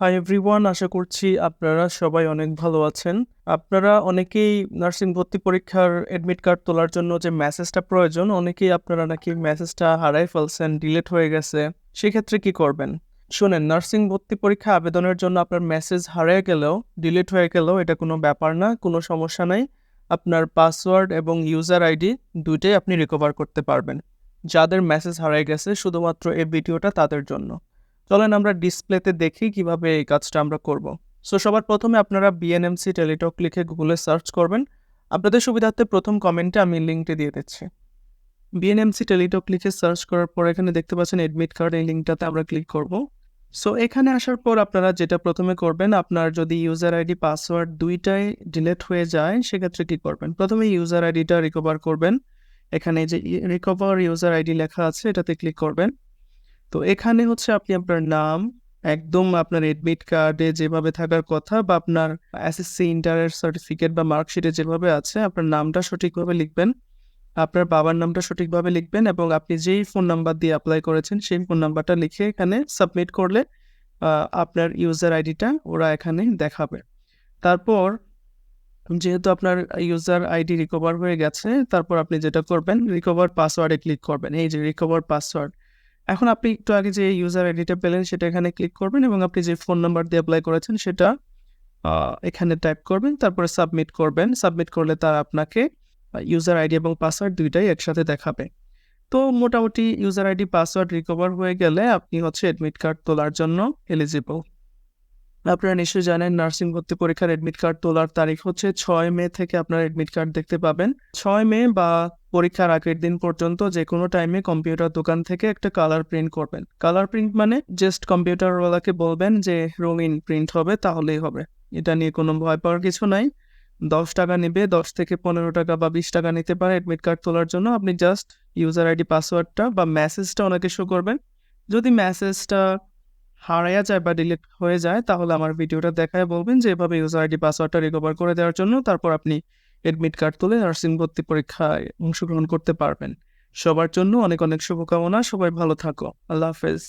Hi everyone আশা করছি আপনারা সবাই অনেক ভালো আছেন। আপনারা অনেকেই নার্সিং ভর্তি পরীক্ষার অ্যাডমিট কার্ড তোলার জন্য যে মেসেজটা প্রয়োজন, অনেকেই আপনারা নাকি মেসেজটা হারাই ফেলছেন ডিলেট হয়ে গেছে। সেক্ষেত্রে কি করবেন? শোনেন নার্সিং ভর্তি পরীক্ষা আবেদনের জন্য আপনার মেসেজ হারিয়ে গেলেও ডিলিট হয়ে গেলেও এটা কোনো ব্যাপার না, কোনো সমস্যা নাই। আপনার পাসওয়ার্ড এবং ইউজার আইডি দুইটাই আপনি রিকভার করতে পারবেন। যাদের মেসেজ হারিয়ে গেছে, শুধুমাত্র এই ভিডিওটা তাদের জন্য। চলেন আমরা ডিসপ্লেতে দেখি কীভাবে এই কাজটা আমরা করব। সো সবার প্রথমে আপনারা বিএনএমসি টেলিটক লিখে গুগলে সার্চ করবেন। আপনাদের সুবিধার্থে প্রথম কমেন্টে আমি লিঙ্কটি দিয়ে দিচ্ছি। বিএনএমসি টেলিটক লিখে সার্চ করার পর এখানে দেখতে পাচ্ছেন এডমিট কার্ড এই লিঙ্কটাতে আমরা ক্লিক করব। সো এখানে আসার পর আপনারা যেটা প্রথমে করবেন, আপনার যদি ইউজার আইডি পাসওয়ার্ড দুইটাই ডিলিট হয়ে যায়, সেক্ষেত্রে কী করবেন? প্রথমে ইউজার আইডিটা রিকভার করবেন। এখানে যে রিকভার ইউজার আইডি লেখা আছে, এটাতে ক্লিক করবেন। তো এখানে হচ্ছে আপনি আপনার নাম, একদম আপনার এডমিট কার্ডে যেভাবে থাকার কথা বা আপনার এসএসসি ইন্টারের সার্টিফিকেট বা মার্কশিটে যেভাবে আছে, আপনার নামটা সঠিকভাবে লিখবেন, আপনার বাবার নামটা সঠিকভাবে লিখবেন এবং আপনি যেই ফোন নাম্বার দিয়ে অ্যাপ্লাই করেছেন, সেই ফোন নাম্বারটা লিখে এখানে সাবমিট করলে আপনার ইউজার আইডিটা ওরা এখানে দেখাবে। তারপর, যেহেতু আপনার ইউজার আইডি রিকভার হয়ে গেছে, তারপর আপনি যেটা করবেন রিকভার পাসওয়ার্ডে ক্লিক করবেন। এই যে রিকভার পাসওয়ার্ড এখন আপনি একটু আগে যে ইউজার আইডিটা পেলেন, সেটা এখানে ক্লিক করবেন এবং আপনি যে ফোন নাম্বার দিয়ে অ্যাপ্লাই করেছেন, সেটা এখানে টাইপ করবেন, তারপরে সাবমিট করবেন। সাবমিট করলে তার আপনাকে ইউজার আইডি এবং পাসওয়ার্ড দুইটাই একসাথে দেখাবে। তো মোটামুটি ইউজার আইডি পাসওয়ার্ড রিকভার হয়ে গেলে আপনি হচ্ছে অ্যাডমিট কার্ড তোলার জন্য এলিজিবল আপনারা নিশ্চয়ই জানেন নার্সিং ভর্তি পরীক্ষার অ্যাডমিট কার্ড তোলার তারিখ হচ্ছে ছয় মে থেকে আপনার অ্যাডমিট কার্ড দেখতে পাবেন। ছয় মে বা পরীক্ষার আগের দিন পর্যন্ত যে কোনো টাইমে কম্পিউটার দোকান থেকে একটা কালার প্রিন্ট করবেন। কালার প্রিন্ট মানে জাস্ট কম্পিউটারওয়ালাকে বলবেন যে, রঙিন প্রিন্ট হবে, তাহলেই হবে। এটা নিয়ে কোনো ভয় পাওয়ার কিছু নাই। দশ টাকা নেবে, দশ থেকে পনেরো টাকা বা বিশ টাকা নিতে পারে অ্যাডমিট কার্ড তোলার জন্য। আপনি জাস্ট ইউজার আইডি পাসওয়ার্ডটা বা মেসেজটা ওনাকে শো করবেন। যদি মেসেজটা হারাইয়া যায় বা ডিলিট হয়ে যায়, তাহলে আমার ভিডিওটা দেখায় বলবেন যে এভাবে ইউজার আইডি পাসওয়ার্ডটা রিকভার করে দেওয়ার জন্য তারপর আপনি এডমিট কার্ড তুলে নার্সিং ভর্তি পরীক্ষায় অংশগ্রহণ করতে পারবেন। সবার জন্য অনেক অনেক শুভকামনা, সবাই ভালো থাকো, আল্লাহ হাফেজ।